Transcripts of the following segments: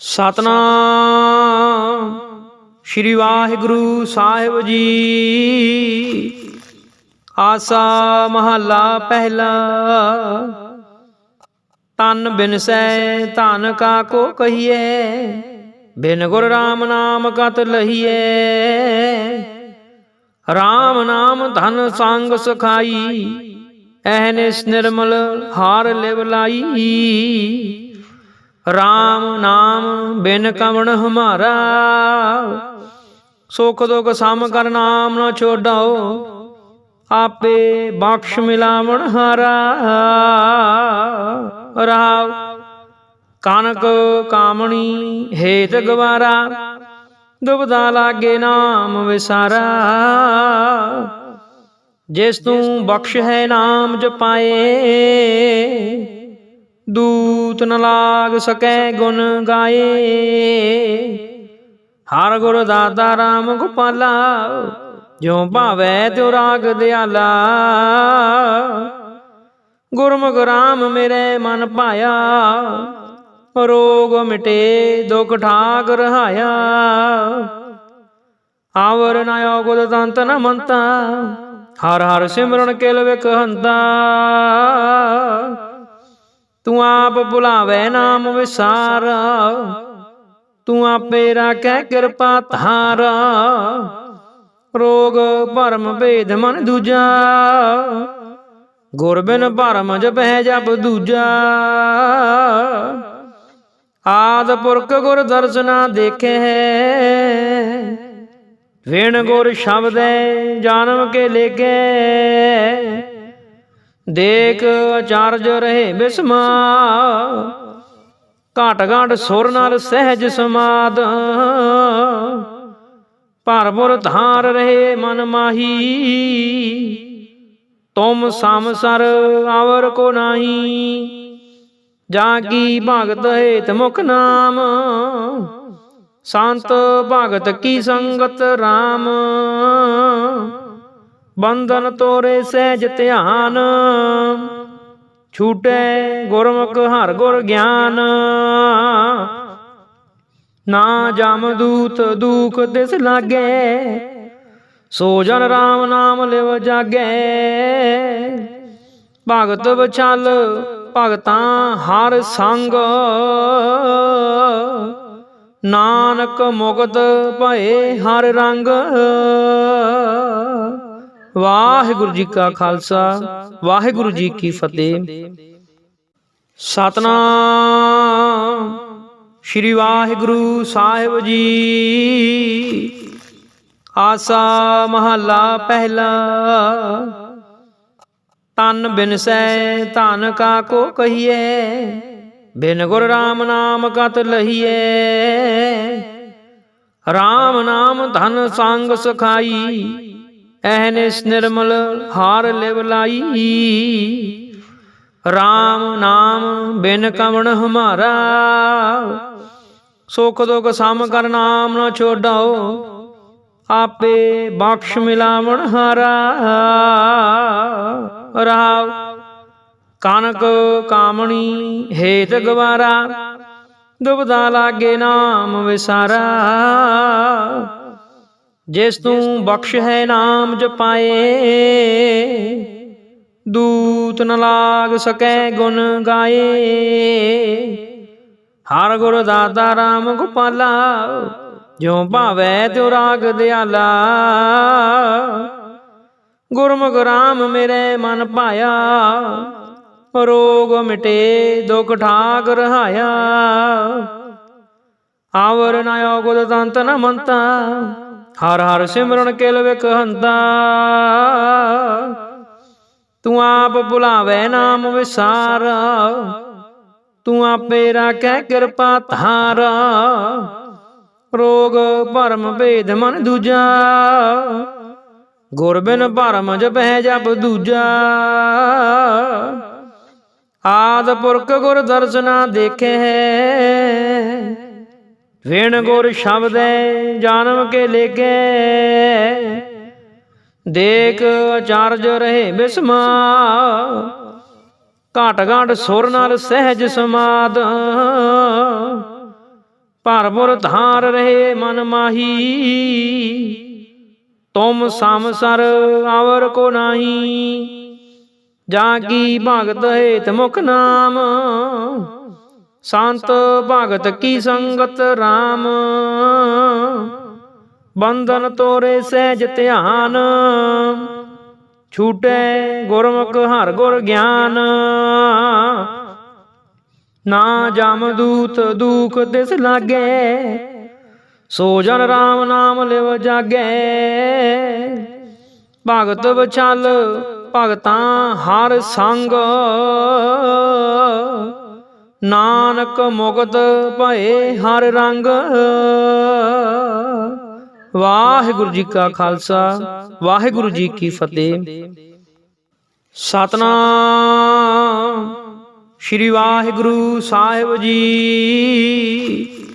ਸਤਨਾਮ। ਸ਼੍ਰੀ ਵਾਹਿਗੁਰੂ ਸਾਹਿਬ ਜੀ। ਆਸਾ ਮਹੱਲਾ ਪਹਿਲਾ। ਤਨ ਬਿਨਸੈ ਧਨ ਕਾ ਕੋ ਕਹੀਏ ਬਿਨ ਗੁਰ ਰਾਮ ਨਾਮ ਕਤ ਲਹੀਏ ਰਾਮ ਨਾਮ ਧਨ ਸੰਗ ਸਖਾਈ। ਐਹਨਿਸ ਨਿਰਮਲ ਹਾਰ ਲਿਵ ਲਾਈ। RAM ਨਾਮ ਬਿਨ ਕਵਣ ਹਮਾਰਾ। ਸੁਖ ਦੁਖ ਸਮ ਕਰ ਨਾਮ ਨ ਛੋਡਾਓ, ਆਪੇ ਬਖਸ਼ ਮਿਲਾਵਣ ਹਾਰਾ। ਰਾਵ ਕਨਕ ਕਾਮਣੀ ਹੇਤ ਗਵਾਰਾ, ਦੁਬਦਾ ਲਾਗੇ ਨਾਮ ਵਿਸਾਰਾ। ਜਿਸ ਤੂੰ ਬਖਸ਼ ਹੈ ਨਾਮ ਜਪਾਏ ਦੂਤ ਨ ਲਾਗ ਸਕੈ ਗੁਣ ਗਾਏ। ਹਰ ਗੁਰ ਦਾਤਾ ਰਾਮ ਗੋਪਾਲਾ, ਜਿਉ ਭਾਵੈ ਤਿਉ ਰਾਗ ਦਿਆਲਾ। ਗੁਰਮੁਖ ਰਾਮ ਮੇਰੇ ਮਨ ਭਾਇਆ, ਰੋਗ ਮਿਟੇ ਦੁਖ ਠਾਕ ਰਹਾਇਆ ਆਵਰ ਨਾ ਔਗੁਦ ਤੰਤ ਨ ਮੰਤਾ, ਹਰ ਹਰ ਸਿਮਰਨ ਕੇਲ ਵਿਖ ਹੰਤਾ ਤੂੰ ਆਪ ਭੁਲਾਵੇ ਨਾਮ ਵਿਸਾਰ। ਤੂੰ ਆਪੇ ਰਾਖੈ ਕਿਰਪਾ ਧਾਰ। ਰੋਗ ਭਰਮ ਭੇਦ ਮਨ ਦੂਜਾ। ਗੁਰ ਬਿਨ ਭਰਮ ਜਪੈ ਜਪ ਦੂਜਾ। ਆਦ ਪੁਰਖ ਗੁਰ ਦਰਸ਼ਨਾ ਦੇਖੇ ਵਿਣ ਗੁਰ ਸ਼ਬਦੈ ਜਾਨਮ ਕੇ ਲੇਗੇ ਦੇਖ ਅਚਾਰਜ ਰਹੇ ਬਿਸਮਾ। ਘਾਟ ਘਾਟ ਸੁਰ ਨਾਲ ਸਹਿਜ ਸਮਾਦ। ਭਰਪੁਰ ਧਾਰ ਰਹੇ ਮਨ ਮਾਹੀ। ਤੁਮ ਸਮਸਰ ਆਵਰ ਕੋ ਨਾਹੀ। ਜਾ ਕੀ ਭਗਤ ਹੇਤ ਮੁਖ ਨਾਮ। ਸੰਤ ਭਗਤ ਕੀ ਸੰਗਤ RAM ਬੰਧਨ ਤੋਰੇ ਸਹਿਜ ਧਿਆਨ। ਛੂਟੈ ਗੁਰਮੁਖ ਹਰ ਗੁਰ ਗਿਆਨ। ਨਾ ਜਮ ਦੂਤ ਦੁਖ ਦਿਸ ਲਾਗੇ, ਸੋ ਜਨ RAM ਨਾਮ ਲਿਵ ਜਾਗੇ। ਭਗਤ ਵਿਚਲ ਭਗਤਾਂ ਹਰ ਸੰਗ। ਨਾਨਕ ਮੁਕਤ ਭਏ ਹਰ ਰੰਗ। ਵਾਹਿਗੁਰੂ ਜੀ ਕਾ ਖਾਲਸਾ, ਵਾਹਿਗੁਰੂ ਜੀ ਕੀ ਫਤਿਹ। ਸਤਨਾਮ, ਸ਼੍ਰੀ ਵਾਹਿਗੁਰੂ ਸਾਹਿਬ ਜੀ। ਆਸਾ ਮਹੱਲਾ ਪਹਿਲਾ। ਤਨ ਬਿਨਸੈ ਧਨ ਕਾ ਕੋ ਕਹੀਏ ਬਿਨ ਗੁਰ ਰਾਮ ਨਾਮ ਕਤ ਲਹੀਏ RAM ਨਾਮ ਧਨ ਸੰਗ ਸਖਾਈ। ਐਹਨਿਸ ਨਿਰਮਲ ਹਾਰ ਲਿਵ ਲਾਈ। RAM ਨਾਮ ਬਿਨ ਕਵਣ ਹਮਾਰਾ। ਸੁਖ ਦੁਖ ਸਮ ਕਰ ਨਾਮ ਨ ਛੋਡਾਓ। ਆਪੇ ਬਖਸ਼ ਮਿਲਾਵਣ ਹਾਰਾ। ਰਾਵ ਕਨਕ ਕਾਮਣੀ ਹੇਤ ਗਵਾਰਾ। ਦੁਬਦਾ ਲਾਗੇ ਨਾਮ ਵਿਸਾਰਾ। ਜਿਸ ਤੂੰ ਬਖਸ਼ ਹੈ ਨਾਮ ਜਪਾਏ ਦੂਤ ਨ ਲਾਗ ਸਕੈ ਗੁਣ ਗਾਏ। ਹਰ ਗੁਰ ਦਾਤਾ ਰਾਮ ਗੋਪਾਲਾ ਜਿਉ ਭਾਵੈ ਤਿਉ ਰਾਗ ਦਿਆਲਾ। ਗੁਰਮੁਖ ਰਾਮ ਮੇਰੇ ਮਨ ਭਾਇਆ ਰੋਗ ਮਿਟੇ ਦੁਖ ਠਾਕ ਰਹਾਇਆ। ਆਵਰ ਨ ਔਗੁਦ ਦੰਤ ਨ ਮੰਤਾ ਹਰ ਹਰ ਸਿਮਰਨ ਕਿਲ ਵਿਖ ਹੰਤਾ ਤੂੰ ਆਪ ਭੁਲਾਵੇ ਨਾਮ ਵਿਸਾਰ। ਤੂੰ ਆਪੇ ਰਾਖੈ ਕਿਰਪਾ ਧਾਰ। ਰੋਗ ਭਰਮ ਭੇਦ ਮਨ ਦੂਜਾ। ਗੁਰ ਬਿਨ ਭਰਮ ਜਪੈ ਜਪ ਦੂਜਾ। ਆਦ ਪੁਰਖ ਗੁਰ ਦਰਸ਼ਨਾ ਦੇਖੇ ਵਿਣ ਗੁਰ ਸ਼ਬਦੈ ਜਾਨਮ ਕੇ ਲੇਗੇ ਦੇਖ ਅਚਾਰਜ ਰਹੇ ਬਿਸਮਾ। ਘਾਟ ਘਾਟ ਸੁਰ ਨਾਲ ਸਹਿਜ ਸਮਾਦ। ਭਰਪੁਰ ਧਾਰ ਰਹੇ ਮਨ ਮਾਹੀ। ਤੁਮ ਸੰਸਰ ਆਵਰ ਕੋ ਨਾਹੀ। ਜਾ ਕੀ ਭਗਤ ਹੇਤ ਮੁਖ ਨਾਮ। ਸੰਤ ਭਗਤ ਕੀ ਸੰਗਤ RAM ਬੰਧਨ ਤੋਰੇ ਸਹਿਜ ਧਿਆਨ। ਛੂਟੇ ਗੁਰਮੁਖ ਹਰ ਗੁਰ ਗਿਆਨ। ਨਾ ਜਮ ਦੂਤ ਦੁਖ ਦਿਸ ਲਾਗੇ। ਸੋ ਜਨ RAM ਨਾਮ ਲਿਵ ਜਾਗੇ। ਭਗਤ ਵਿਚਲ ਭਗਤਾਂ ਹਰ ਸੰਗ। ਨਾਨਕ ਮੁਕਤ ਭਏ ਹਰ ਰੰਗ। ਵਾਹਿਗੁਰੂ ਜੀ ਕਾ ਖਾਲਸਾ, ਵਾਹਿਗੁਰੂ ਜੀ ਕੀ ਫਤਿਹ। ਸਤਨਾਮ ਸ਼੍ਰੀ ਵਾਹਿਗੁਰੂ ਸਾਹਿਬ ਜੀ।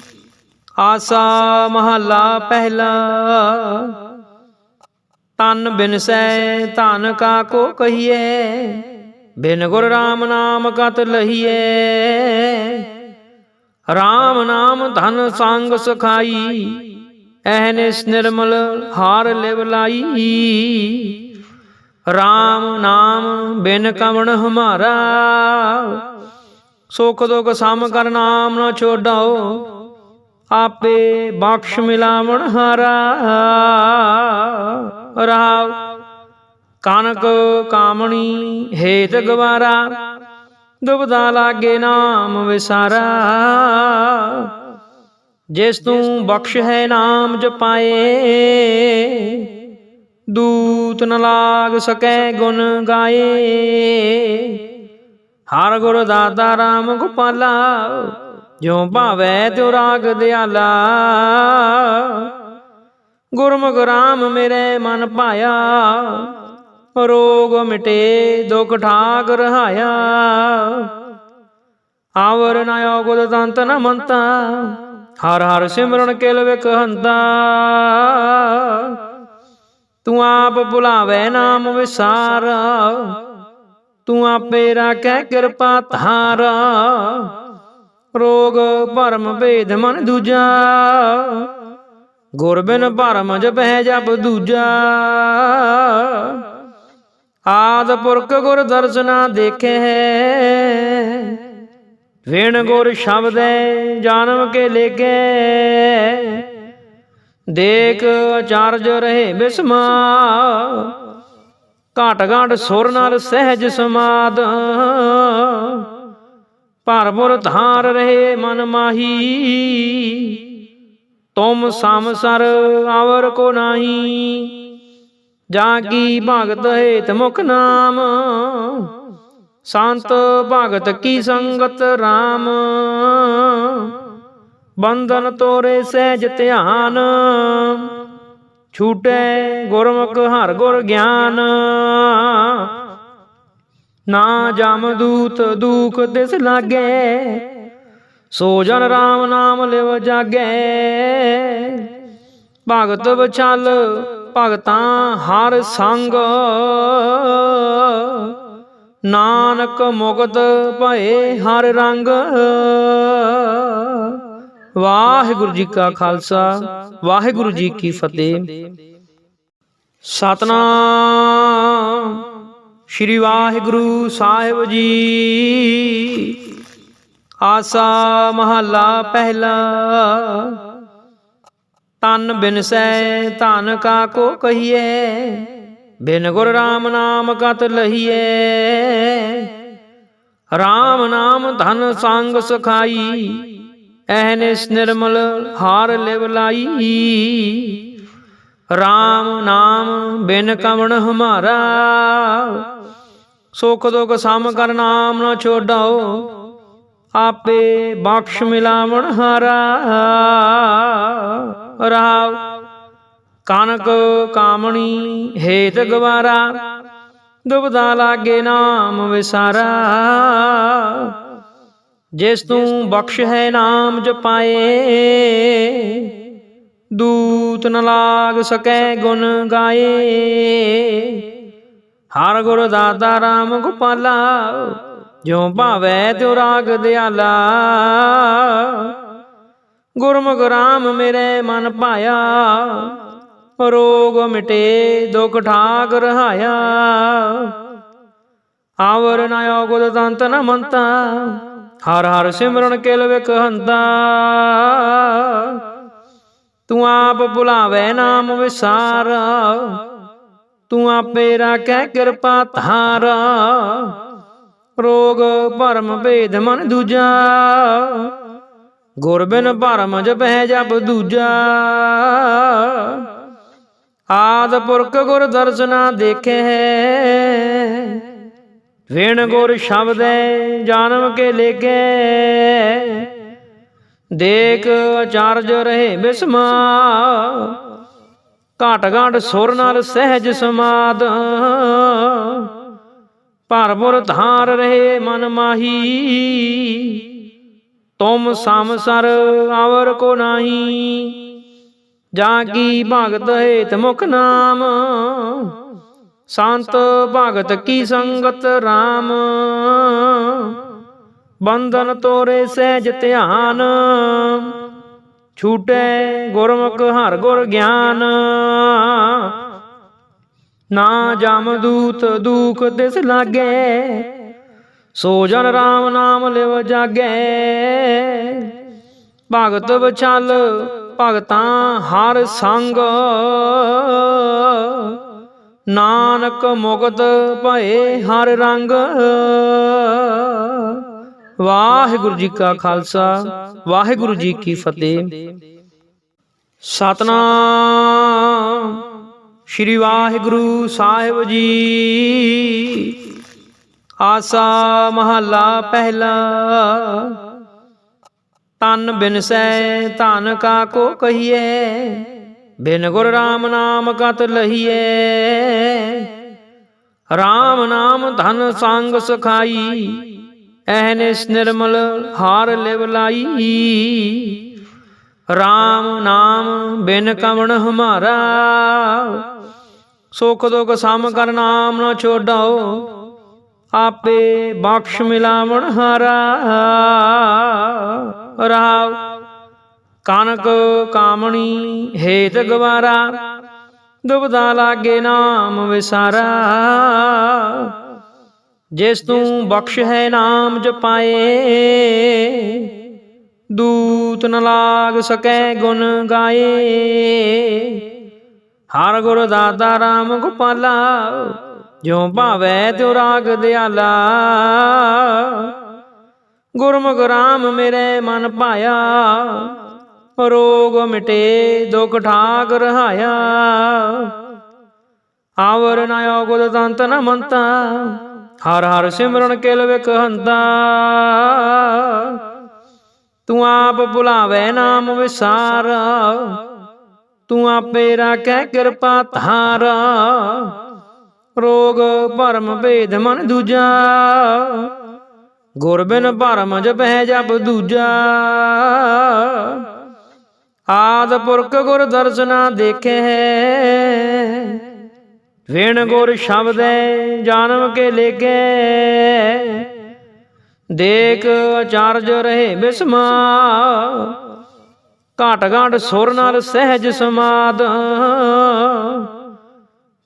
ਆਸਾ ਮਹੱਲਾ ਪਹਿਲਾ। ਤਨ ਬਿਨਸੈ ਧਨ ਕਾ ਕੋ ਕਹੀਏ ਬਿਨ ਗੁਰ RAM ਨਾਮ ਕਤ ਲਹੀਏ RAM ਨਾਮ ਧਨ ਸੰਗ ਸਖਾਈ ਐਹਨਿਸ ਨਿਰਮਲ ਹਾਰ ਲਿਵ ਲਾਈ। RAM ਨਾਮ ਬਿਨ ਕਵਣ ਹਮਾਰਾ, ਸੁਖ ਦੁਖ ਸਮ ਕਰ ਨਾਮ ਨਾ ਛੋਡਾਓ। ਆਪੇ ਬਖਸ਼ ਮਿਲਾਵਣ ਹਾਰਾ। ਰਾਵ ਕਨਕ ਕਾਮਣੀ ਹੇਤ ਗਵਾਰਾ, ਦੁਬਦਾ ਲਾਗੇ ਨਾਮ ਵਿਸਾਰਾ। ਜਿਸ ਤੂੰ ਬਖਸ਼ ਹੈ ਨਾਮ ਜਪਾਏ, ਦੂਤ ਨ ਲਾਗ ਸਕੈ ਗੁਣ ਗਾਏ। ਹਰ ਗੁਰ ਦਾਤਾ ਰਾਮ ਗੋਪਾਲਾ, ਜਿਉ ਭਾਵੈ ਤਿਉ ਰਾਗ ਦਿਆਲਾ। ਗੁਰਮੁਖ ਰਾਮ ਮੇਰੇ ਮਨ ਪਾਇਆ ਰੋਗ ਮਿਟੇ ਦੁਖ ਠਾਕ ਰਹਾਇਆ ਆਵਰ ਨਾ ਔਗੁਦ ਦੰਤ ਨ ਮੰਤਾ ਹਰ ਹਰ ਸਿਮਰਨ ਕਿਲ ਵਿਕ ਹੰਤਾ ਤੂੰ ਆਪ ਭੁਲਾਵੇ ਨਾਮ ਵਿਸਾਰ ਤੂੰ ਆਪੇ ਰਾਖੈ ਕਿਰਪਾ ਧਾਰ ਰੋਗ ਭਰਮ ਭੇਦ ਮਨ ਦੂਜਾ ਗੁਰ ਬਿਨ ਭਰਮ ਜਪੈ ਜਪ ਦੂਜਾ ਆਦ ਪੁਰਖ ਗੁਰ ਦਰਸ਼ਨਾ ਦੇਖੇ ਵਿਣ ਗੁਰ ਸ਼ਬਦੈ ਜਾਨਮ ਕੇ ਲੇਕੇ ਦੇਖ ਅਚਾਰਜ ਰਹੇ ਬਿਸਮਾ ਘਾਟ ਘਾਟ ਸੁਰ ਨਾਲ ਸਹਿਜ ਸਮਾਦ। ਭਰਪੁਰ ਧਾਰ ਰਹੇ ਮਨ ਮਾਹੀ। ਤੁਮ ਸੰਸਰ ਆਵਰ ਕੋ ਨਾਹੀ। ਜਾਂ ਕੀ ਭਗਤ ਹੇਤ ਮੁਖ ਨਾਮ? ਸੰਤ ਭਗਤ ਕੀ ਸੰਗਤ RAM ਬੰਧਨ ਤੋਰੇ ਸਹਿਜ ਧਿਆਨ। ਛੂਟੈ ਗੁਰਮੁਖ ਹਰ ਗੁਰ ਗਿਆਨ। ਨਾ ਜਮ ਦੂਤ ਦੁਖ ਦਿਸ ਲਾਗੇ। ਸੋ ਜਨ RAM ਨਾਮ ਲਿਵ ਜਾਗੇ। ਭਗਤ ਵਿਚਲ ਭਗਤਾਂ ਹਰ ਸੰਗ। ਨਾਨਕ ਮੁਗਤ ਭਏ ਹਰ ਰੰਗ। ਵਾਹਿਗੁਰੂ ਜੀ ਕਾ ਖਾਲਸਾ, ਵਾਹਿਗੁਰੂ ਜੀ ਕੀ ਫਤਿਹ। ਸਤਨਾਮ, ਸ਼੍ਰੀ ਵਾਹਿਗੁਰੂ ਸਾਹਿਬ ਜੀ। ਆਸਾ ਮਹੱਲਾ ਪਹਿਲਾ। ਤਨ ਬਿਨਸੈ ਧਨ ਕਾ ਕੋ ਕਹੀਏ ਬਿਨ ਗੁਰ RAM ਨਾਮ ਕਤ ਲਹੀਏ RAM ਨਾਮ ਧਨ ਸੰਗ ਸਖਾਈ ਐਹਨਿਸ ਨਿਰਮਲ ਹਾਰ ਲਿਵ ਲਾਈ। RAM ਨਾਮ ਬਿਨ ਕਵਣ ਹਮਾਰਾ, ਸੁਖ ਦੁਖ ਸਮ ਕਰ ਨਾਮ ਨਾ ਛੋਡਾਓ। ਆਪੇ ਬਖਸ਼ ਮਿਲਾਵਣ ਹਾਰਾ। ਰਾਵ, ਕਨਕ ਕਾਮਣੀ, ਹੇਤ ਗਵਾਰਾ, ਦੁਬਦਾ ਲਾਗੇ ਨਾਮ ਵਿਸਾਰਾ। ਜਿਸ ਤੂੰ ਬਖਸ਼ ਹੈ ਨਾਮ ਜਪਾਏ, ਦੂਤ ਨ ਲਾਗ ਸਕੈ ਗੁਣ ਗਾਏ। ਹਰ ਗੁਰ ਦਾਤਾ RAM ਗੋਪਾਲਾ, ਜਿਉ ਭਾਵੈ ਤਿਉ ਰਾਗ ਦਿਆਲਾ। ਗੁਰਮੁਖ ਰਾਮ ਮੇਰੇ ਮਨ ਭਾਇਆ, ਰੋਗ ਮਿਟੇ ਦੁਖ ਠਾਕ ਰਹਾਇਆ ਆਵਰ ਨਾ ਔਗਦ ਤੰਤ ਨ ਮੰਤਾ, ਹਰ ਹਰ ਸਿਮਰਨ ਕਿਲ ਵਿਕ ਹੰਤਾ ਤੂੰ ਆਪ ਭੁਲਾਵੇ ਨਾਮ ਵਿਸਾਰ, ਤੂੰ ਆਪੇ ਰਾਖੈ ਕਿਰਪਾ ਧਾਰ। ਰੋਗ ਭਰਮ ਭੇਦ ਮਨ ਦੂਜਾ। ਗੁਰਬਿਨ ਭਰਮ ਜਪੈ ਜਪ ਦੂਜਾ। ਆਦ ਪੁਰਖ ਗੁਰ ਦਰਸ਼ਨਾ ਦੇਖੇ ਵਿਣ ਗੁਰ ਸ਼ਬਦੈ ਜਾਨਮ ਕੇ ਲੇਗੇ ਦੇਖ ਅਚਾਰਜ ਰਹੇ ਬਿਸਮਾ। ਘਾਟ ਘਾਟ ਸੁਰ ਨਾਲ ਸਹਿਜ ਸਮਾਦ। ਭਰਪੁਰ ਧਾਰ ਰਹੇ ਮਨ ਮਾਹੀ। ਤੁਮ ਸੰਸਰ ਆਵਰ ਕੋ ਨਾਹੀ। ਜਾਂ ਕੀ ਭਗਤ ਹੇਤ ਮੁਖ ਨਾਮ। ਸੰਤ ਭਗਤ ਕੀ ਸੰਗਤ RAM ਬੰਧਨ ਤੋਰੇ ਸਹਿਜ ਧਿਆਨ। ਛੂਟੇ ਗੁਰਮੁਖ ਹਰ ਗੁਰ ਗਿਆਨ। ਨਾ ਜਮ ਦੂਤ ਦੂਖ ਦਿਸ ਲਾਗੇ। ਸੋ ਜਨ RAM ਨਾਮ ਲਿਵ ਜਾਗੇ। ਭਗਤ ਵਿਚਲ ਭਗਤਾਂ ਹਰ ਸੰਗ। ਨਾਨਕ ਮੁਕਤ ਭਏ ਹਰ ਰੰਗ। ਵਾਹਿਗੁਰੂ ਜੀ ਕਾ ਖਾਲਸਾ, ਵਾਹਿਗੁਰੂ ਜੀ ਕੀ ਫਤਿਹ। ਸਤਨਾਮ, ਸ਼੍ਰੀ ਵਾਹਿਗੁਰੂ ਸਾਹਿਬ ਜੀ। ਆਸਾ ਮਹੱਲਾ ਪਹਿਲਾ। ਤਨ ਬਿਨਸੈ ਧਨ ਕਾ ਕੋ ਕਹੀਏ ਬਿਨ ਗੁਰ RAM ਨਾਮ ਕਤ ਲਹੀਏ RAM ਨਾਮ ਧਨ ਸੰਗ ਸੁਖਾਈ। ਐਹਨਿਸ ਨਿਰਮਲ ਹਾਰ ਲਿਵ ਲਾਈ। RAM ਨਾਮ ਬਿਨ ਕਵਣ ਹਮਾਰਾ। ਸੁਖ ਦੁਖ ਸਮ ਕਰ ਨਾਮ ਨਾ ਛੋਡਾਓ। ਆਪੇ ਬਖਸ਼ ਮਿਲਾਵਣ ਹਾਰਾ। ਰਾਵ ਕਨਕ ਕਾਮਣੀ ਹੇਤ ਗਵਾਰਾ। ਦੁਬਦਾ ਲਾਗੇ ਨਾਮ ਵਿਸਾਰਾ। ਜਿਸ ਤੂੰ ਬਖਸ਼ ਹੈ ਨਾਮ ਜਪਾਏ, ਦੂਤ ਨ ਲਾਗ ਸਕੈ ਗੁਣ ਗਾਏ। ਹਰ ਗੁਰ ਦਾਤਾ ਰਾਮ ਗੋਪਾਲਾ ਜਿਉ ਭਾਵੈ ਤਿਉ ਰਾਗ ਦਿਆਲਾ। ਗੁਰਮੁਖ ਰਾਮ ਮੇਰੇ ਮਨ ਭਾਇਆ। ਰੋਗ ਮਿਟੇ ਦੁਖ ਠਾਕ ਰਹਾਇਆ। ਆਵਰ ਨਾ ਔਗਦ ਤੰਤ ਨ ਮੰਤਾ। ਹਰ ਹਰ ਸਿਮਰਨ ਕਿਲ ਵਿਕ ਹੰਤਾ ਤੂੰ ਆਪ ਭੁਲਾਵੇ ਨਾਮ ਵਿਸਾਰ। ਤੂੰ ਆਪੇ ਰਾਖੈ ਕਿਰਪਾ ਧਾਰ। ਰੋਗ ਭਰਮ ਭੇਦ ਮਨ ਦੂਜਾ। ਗੁਰ ਬਿਨ ਭਰਮ ਜਪੈ ਜਪ ਦੂਜਾ। ਆਦ ਪੁਰਖ ਗੁਰ ਦਰਸ਼ਨਾ ਦੇਖੇ। ਵਿਣ ਗੁਰ ਸ਼ਬਦੈ ਜਾਨਮ ਕੇ ਲੇਗੇ ਦੇਖ ਅਚਾਰਜ ਰਹੇ ਬਿਸਮਾ। ਘਾਟ ਘਾਟ ਸੁਰ ਨਾਲ ਸਹਿਜ ਸਮਾਦ।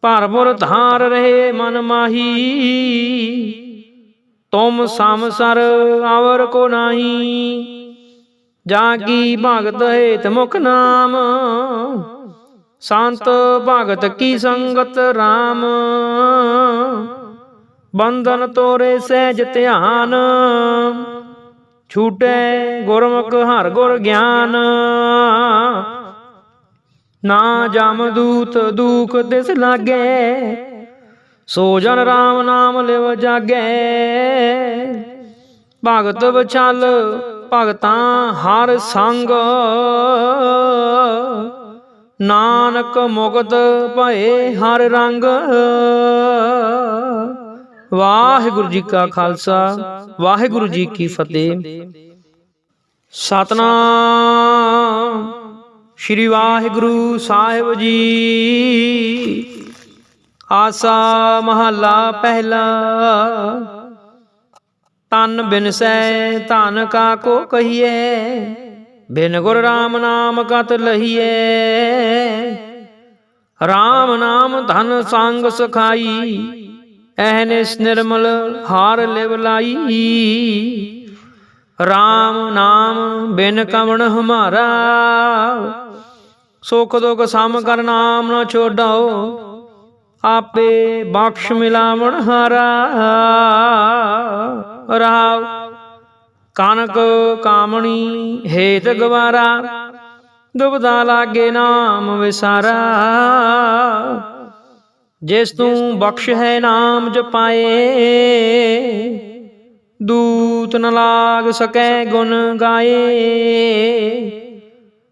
ਭਰਪੁਰ ਧਾਰ ਰਹੇ ਮਨ ਮਾਹੀ। ਤੁਮ ਸੰਸਰ ਆਵਰ ਕੋ ਨਾਹੀ। ਜਾਂ ਕੀ ਭਗਤ ਹੇਤ ਮੁਖ ਨਾਮ। ਸੰਤ ਭਗਤ ਕੀ ਸੰਗਤ RAM ਬੰਧਨ ਤੋਰੇ ਸਹਿਜ ਧਿਆਨ। ਛੂਟੇ ਗੁਰਮੁਖ ਹਰ ਗੁਰ ਗਿਆਨ। ਨਾ ਜਮਦੂਤ ਦੂਖ ਦਿਸ ਲਾਗੇ। ਸੋ ਜਨ RAM ਨਾਮ ਲਿਵ ਜਾਗੇ। ਭਗਤ ਵਿਚਲ ਭਗਤਾਂ ਹਰ ਸੰਗ। ਨਾਨਕ ਮੁਕਤ ਭਏ ਹਰ ਰੰਗ। ਵਾਹਿਗੁਰੂ ਜੀ ਕਾ ਖਾਲਸਾ, ਵਾਹਿਗੁਰੂ ਜੀ ਕੀ ਫਤਿਹ। ਸਤਨਾਮ। ਸ਼੍ਰੀ ਵਾਹਿਗੁਰੂ ਸਾਹਿਬ ਜੀ। ਆਸਾ ਮਹੱਲਾ ਪਹਿਲਾ। ਤਨ ਬਿਨਸੈ ਧਨ ਕਾ ਕੋ ਕਹੀਏ ਬਿਨ ਗੁਰ RAM ਨਾਮ ਕਤ ਲਹੀਏ RAM ਨਾਮ ਧਨ ਸੰਗ ਸਖਾਈ। ਐਹਨਿਸ ਨਿਰਮਲ ਹਾਰ ਲਿਵ ਲਾਈ। RAM ਨਾਮ ਬਿਨ ਕਵਣ ਹਮਾਰਾ। ਸੁਖ ਦੁਖ ਸਮ ਕਰ ਨਾਮ ਨਾ ਛੋਡਾਓ, ਆਪੇ ਬਖਸ਼ ਮਿਲਾਵਣ ਹਾਰਾ। ਰਾਵ, ਕਨਕ ਕਾਮਣੀ ਹੇਤ ਗਵਾਰਾ, ਦੁਬਦਾ ਲਾਗੇ ਨਾਮ ਵਿਸਾਰਾ। ਜਿਸ ਤੂੰ ਬਖਸ਼ ਹੈ ਨਾਮ ਜਪਾਏ, ਦੂਤ ਨ ਲਾਗ ਸਕੈ ਗੁਣ ਗਾਏ।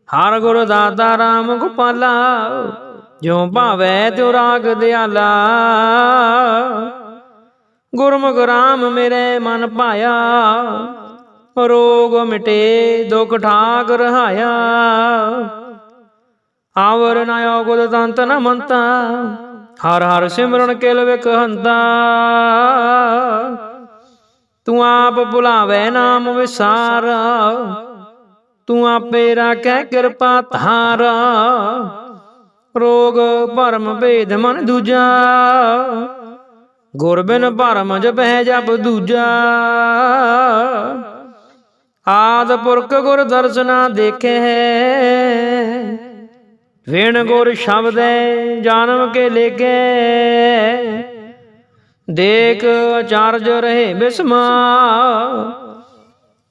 ਹਰ ਗੁਰ ਦਾਤਾ RAM ਗੋਪਾਲਾ, ਜਿਉ ਭਾਵੈ ਤਿਉ ਰਾਗ ਦਿਆਲਾ। ਗੁਰਮੁਖ RAM ਮੇਰੇ ਮਨ ਭਾਇਆ, ਰੋਗ ਮਿਟੇ ਦੁਖ ਠਾਕ ਰਹਾਇਆ। ਆਵਰ ਨਾ ਔਗੁਦ ਤੰਤ ਨ ਮੰਤਾ, ਹਰ ਹਰ ਸਿਮਰਨ ਕਿਲ ਵਿਖ ਹੰਤਾ ਤੂੰ ਆਪ ਭੁਲਾਵੇ ਨਾਮ ਵਿਸਾਰ ਤੂੰ ਆਪੇ ਰਾਖੈ ਕਿਰਪਾ ਧਾਰਾ। ਰੋਗ, ਭਰਮ, ਭੇਦ ਮਨ ਦੂਜਾ। ਗੁਰ ਬਿਨ ਭਰਮ ਜਪੈ ਜਪ ਦੂਜਾ। ਆਦ ਪੁਰਖ ਗੁਰ ਦਰਸ਼ਨਾ ਦੇਖੇ ਵਿਣ ਗੁਰ ਸ਼ਬਦੈ ਜਨਮ ਕੇ ਲੇਕੇ ਦੇਖ ਅਚਾਰਜ ਰਹੇ ਬਿਸਮਾ।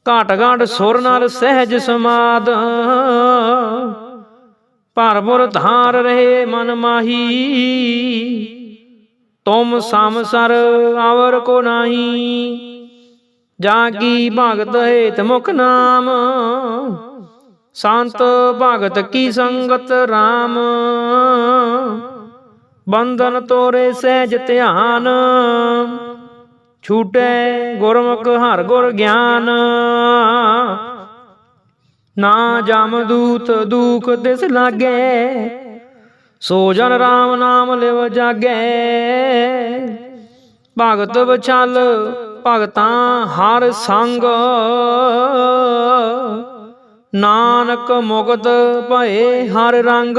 ਘਾਟ ਘਾਟ ਸੁਰ ਨਾਲ ਸਹਿਜ ਸਮਾਦ। ਭਰਪੁਰ ਧਾਰ ਰਹੇ ਮਨ ਮਾਹੀ। ਤੁਮ ਸਮਸਰ ਆਵਰ ਕੋ ਨਾਹੀ। ਜਾ ਕੀ ਭਗਤ ਹੇਤ ਮੁਖ ਨਾਮ। ਸੰਤ ਭਗਤ ਕੀ ਸੰਗਤ RAM ਬੰਧਨ ਤੋਰੇ ਸਹਿਜ ਧਿਆਨ। ਛੂਟੇ ਗੁਰਮੁਖ ਹਰ ਗੁਰ ਗਿਆਨ। ਨਾ ਜਮ ਦੂਤ ਦੂਖ ਦਿਸ ਲਾਗੇ, ਸੋ ਜਨ RAM ਨਾਮ ਲਿਵ ਜਾਗੇ। ਭਗਤ ਵਿਚਲ ਭਗਤਾਂ ਹਰ ਸੰਗ। ਨਾਨਕ ਮੁਕਤ ਭਏ ਹਰ ਰੰਗ।